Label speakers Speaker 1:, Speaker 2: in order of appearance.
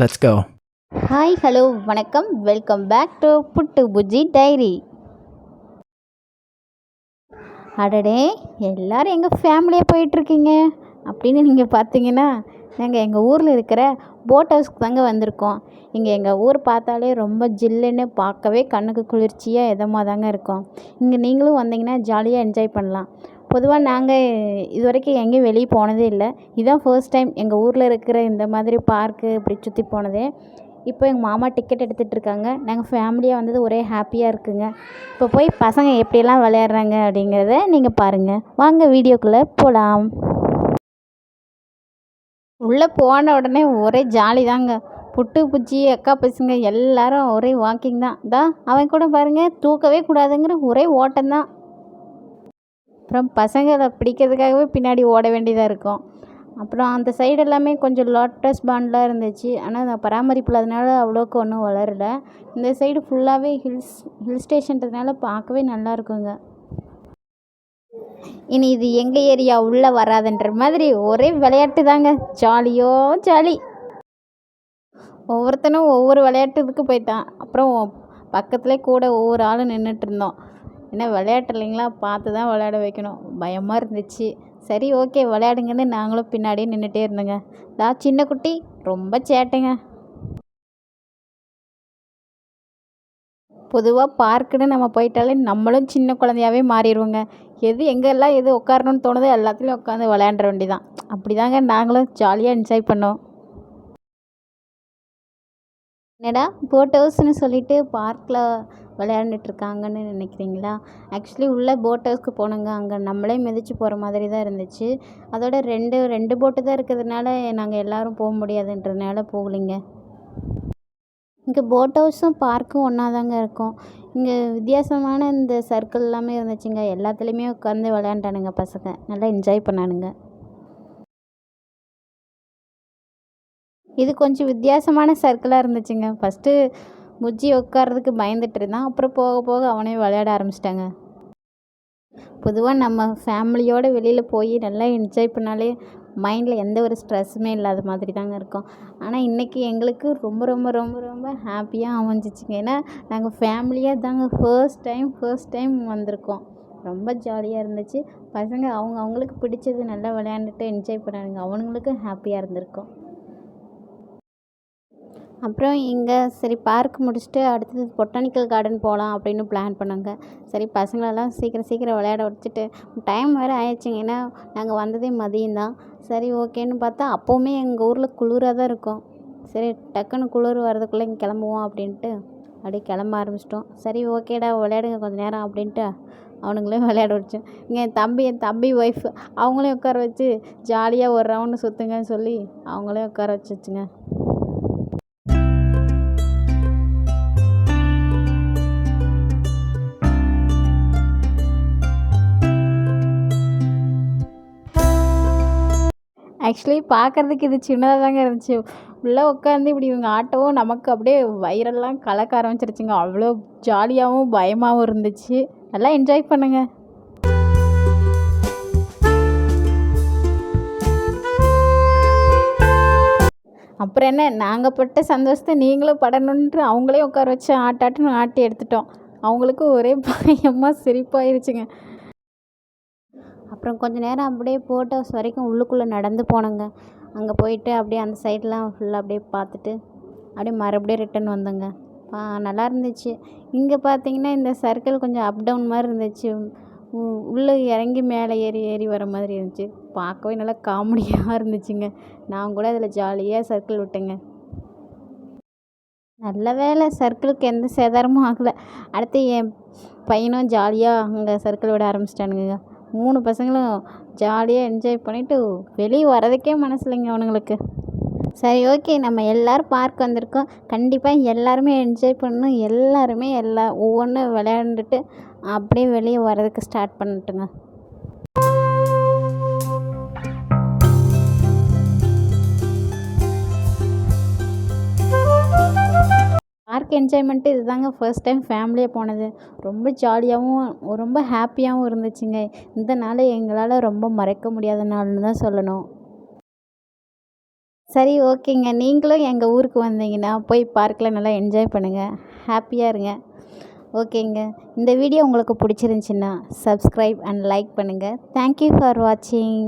Speaker 1: Let's go
Speaker 2: hi hello வணக்கம். Welcome back to Puttu Bujji diary அடடே எல்லாரும் எங்கள் ஃபேமிலியாக போயிட்டுருக்கீங்க? அப்படின்னு நீங்கள் பார்த்தீங்கன்னா நாங்கள் எங்கள் ஊரில் இருக்கிற போட் ஹவுஸ்க்கு தாங்க வந்திருக்கோம். இங்கே எங்கள் ஊர் பார்த்தாலே ரொம்ப ஜில்லுன்னு பார்க்கவே கண்ணுக்கு குளிர்ச்சியாக இதமாக தாங்க இருக்கும். இங்கே நீங்களும் வந்தீங்கன்னா ஜாலியாக என்ஜாய் பண்ணலாம். பொதுவாக நாங்கள் இது வரைக்கும் எங்கேயும் வெளியே போனதே இல்லை. இதுதான் ஃபர்ஸ்ட் டைம் எங்கள் ஊரில் இருக்கிற இந்த மாதிரி பார்க்கு இப்படி சுற்றி போனதே. இப்போ எங்கள் மாமா டிக்கெட் எடுத்துகிட்டு இருக்காங்க. நாங்கள் ஃபேமிலியாக வந்தது ஒரே ஹாப்பியாக இருக்குங்க. இப்போ போய் பசங்க எப்படியெல்லாம் விளையாடுறாங்க அப்படிங்கிறத நீங்கள் பாருங்கள் வாங்க வீடியோக்குள்ளே போகலாம் உள்ளே போன உடனே ஒரே ஜாலி தாங்க. புட்டு பூச்சி அக்கா பசங்க எல்லாரும் ஒரே வாக்கிங் தான். தான் அவன் கூட பாருங்கள் தூக்கவே கூடாதுங்கிற ஒரே ஓட்டம்தான் அப்புறம் பசங்களை பிடிக்கிறதுக்காகவே பின்னாடி ஓட வேண்டியதாக இருக்கும். அப்புறம் அந்த சைடு எல்லாமே கொஞ்சம் லோட்டஸ் பாண்டெலாம் இருந்துச்சு. ஆனால் நான் பராமரிப்பு இல்லாதனால அவ்வளோக்கு ஒன்றும் வளரல. இந்த சைடு ஃபுல்லாகவே ஹில்ஸ் ஹில் ஸ்டேஷன்றதுனால பார்க்கவே நல்லா இருக்குங்க. இனி இது எங்கள் ஏரியா உள்ளே வராதுன்ற மாதிரி ஒரே விளையாட்டு தாங்க. ஜாலியோ ஜாலி. ஒவ்வொருத்தனும் ஒவ்வொரு விளையாட்டு இதுக்கு போயிட்டான். அப்புறம் பக்கத்துலேயே கூட ஒவ்வொரு ஆளும் நின்றுட்டு இருந்தோம். ஏன்னா விளையாட்டு இல்லைங்களா? பார்த்து தான் விளையாட வைக்கணும். பயமாக இருந்துச்சு. சரி ஓகே. விளையாடுங்கன்னு நாங்களும் பின்னாடியே நின்றுட்டே இருந்தோங்க. தா சின்ன குட்டி ரொம்ப சேட்டைங்க. பொதுவாக பார்க்குன்னு நம்ம போயிட்டாலே நம்மளும் சின்ன குழந்தையாவே மாறிடுவோங்க. எது எங்கெல்லாம் எது உட்காரணும்னு தோணுதோ எல்லாத்துலேயும் உட்காந்து விளையாண்டுற வேண்டிதான் அப்படி தாங்க நாங்களும் ஜாலியாக என்ஜாய் பண்ணோம். என்னடா போட் ஹவுஸ்னு சொல்லிட்டு பார்க்கில் விளையாண்டுட்ருக்காங்கன்னு நினைக்கிறீங்களா? ஆக்சுவலி உள்ளே போட் ஹவுஸ்க்கு போனோங்க. அங்கே நம்மளே மிதிச்சு போகிற மாதிரி தான் இருந்துச்சு. அதோட ரெண்டு ரெண்டு போட்டு தான் இருக்கிறதுனால நாங்கள் எல்லோரும் போக முடியாதுன்றதுனால போகலைங்க. இங்கே போட் ஹவுஸும் பார்க்கும் ஒன்றா தாங்க இருக்கும். இங்கே வித்தியாசமான இந்த சர்க்கிள் எல்லாமே இருந்துச்சுங்க. எல்லாத்துலேயுமே உட்காந்து விளையாண்டானுங்க பசங்க. நல்லா என்ஜாய் பண்ணானுங்க. இது கொஞ்சம் வித்தியாசமான சர்க்கிளாக இருந்துச்சுங்க. ஃபஸ்ட்டு முஜ்ஜி உட்காரதுக்கு பயந்துட்டு இருந்தான். அப்புறம் போக போக அவனே விளையாட ஆரம்பிச்சிட்டாங்க. பொதுவாக நம்ம ஃபேமிலியோடு வெளியில் போய் நல்லா என்ஜாய் பண்ணாலே மைண்டில் எந்த ஒரு ஸ்ட்ரெஸ்ஸுமே இல்லாத மாதிரி தாங்க இருக்கும். ஆனால் இன்றைக்கி எங்களுக்கு ரொம்ப ரொம்ப ரொம்ப ரொம்ப ஹாப்பியாக அமைஞ்சிச்சிங்க. ஏன்னா நாங்கள் ஃபேமிலியாக தாங்க ஃபர்ஸ்ட் டைம் ஃபர்ஸ்ட் டைம் வந்திருக்கோம். ரொம்ப ஜாலியாக இருந்துச்சு. பசங்க அவங்க அவங்களுக்கு பிடிச்சது நல்லா விளையாண்டுட்டு என்ஜாய் பண்ணானுங்க. அவனுங்களுக்கும் ஹாப்பியாக இருந்திருக்கும். அப்புறம் இங்கே சரி பார்க் முடிச்சுட்டு அடுத்தது பொட்டானிக்கல் கார்டன் போகலாம் அப்படின்னு பிளான் பண்ணோங்க. சரி பசங்களெல்லாம் சீக்கிரம் சீக்கிரம் விளையாட வச்சுட்டு டைம் வேறு ஆயிடுச்சுங்க. ஏன்னா நாங்கள் வந்ததே மதியம்தான். சரி ஓகேன்னு பார்த்தா அப்போவுமே எங்கள் ஊரில் குளிராக தான் இருக்கும். சரி டக்குன்னு குளிர் வரதுக்குள்ளே இங்கே கிளம்புவோம் அப்படின்ட்டு அப்படியே கிளம்ப ஆரம்பிச்சிட்டோம். சரி ஓகேடா விளையாடுங்க கொஞ்சம் நேரம் அப்படின்ட்டு அவனுங்களையும் விளையாட வச்சோம் இங்கே என் தம்பி என் தம்பி ஒய்ஃப் அவங்களையும் உட்கார வச்சு ஜாலியாக ஒரு ரவுண்டு சுற்றுங்கன்னு சொல்லி அவங்களையும் உட்கார வச்சுச்சுங்க. ஆக்சுவலி பார்க்குறதுக்கு இது சின்னதாக தாங்க இருந்துச்சு. உள்ளே உட்காந்து இப்படி இவங்க ஆட்டவும் நமக்கு அப்படியே வயிறெல்லாம் கலக்க ஆரம்பிச்சிருச்சுங்க. அவ்வளோ ஜாலியாகவும் பயமாகவும் இருந்துச்சு. நல்லா என்ஜாய் பண்ணுங்க. அப்புறம் என்ன? நாங்கள் பட்ட சந்தோஷத்தை நீங்களும் படணுன்ட்டு அவங்களே உட்கார வச்சு ஆட்டாட்டுன்னு ஆட்டி எடுத்துட்டோம். அவங்களுக்கும் ஒரே பயமாக சிரிப்பாயிருச்சுங்க. அப்புறம் கொஞ்சம் நேரம் அப்படியே போட் ஹவுஸ் வரைக்கும் உள்ளுக்குள்ளே நடந்து போனோங்க. அங்கே போயிட்டு அப்படியே அந்த சைட்லாம் ஃபுல்லாக அப்படியே பார்த்துட்டு அப்படியே மறுபடியும் ரிட்டன் வந்தோங்க. நல்லா இருந்துச்சு. இங்கே பார்த்தீங்கன்னா இந்த சர்க்கிள் கொஞ்சம் அப் டவுன் மாதிரி இருந்துச்சு. உள்ளே இறங்கி மேலே ஏறி ஏறி வர மாதிரி இருந்துச்சு. பார்க்கவே நல்லா காமெடியாக இருந்துச்சுங்க. நான் கூட அதில் ஜாலியாக சர்க்கிள் விட்டேங்க. நல்ல வேலை சர்க்கிளுக்கு எந்த சேதாரமும் ஆகலை. அடுத்து என் பையனும் ஜாலியாக அங்கே சர்க்கிள் விட ஆரம்பிச்சிட்டானுங்க. மூணு பசங்களும் ஜாலியாக என்ஜாய் பண்ணிவிட்டு வெளியே வரதுக்கே மனசு இல்லைங்க அவனுங்களுக்கு. சரி ஓகே நம்ம எல்லோரும் பார்க் வந்திருக்கோம். கண்டிப்பாக எல்லாருமே என்ஜாய் பண்ணணும். எல்லாருமே எல்லா ஒவ்வொன்றும் விளையாண்டுட்டு அப்படியே வெளியே வரதுக்கு ஸ்டார்ட் பண்ணட்டுங்க. எனக்கு என்ஜாய்மெண்ட்டு இது தாங்க ஃபர்ஸ்ட் டைம் ஃபேமிலியாக போனது. ரொம்ப ஜாலியாகவும் ரொம்ப ஹாப்பியாகவும் இருந்துச்சுங்க. இந்த நாள் எங்களால் ரொம்ப மறக்க முடியாத நாள்னு தான் சொல்லணும். சரி ஓகேங்க. நீங்களும் எங்கள் ஊருக்கு வந்தீங்கன்னா போய் பார்க்கில் நல்லா என்ஜாய் பண்ணுங்கள் ஹாப்பியாக இருங்க. ஓகேங்க. இந்த வீடியோ உங்களுக்கு பிடிச்சிருந்துச்சின்னா சப்ஸ்கிரைப் அண்ட் லைக் பண்ணுங்கள் தேங்க்யூ ஃபார் வாட்சிங்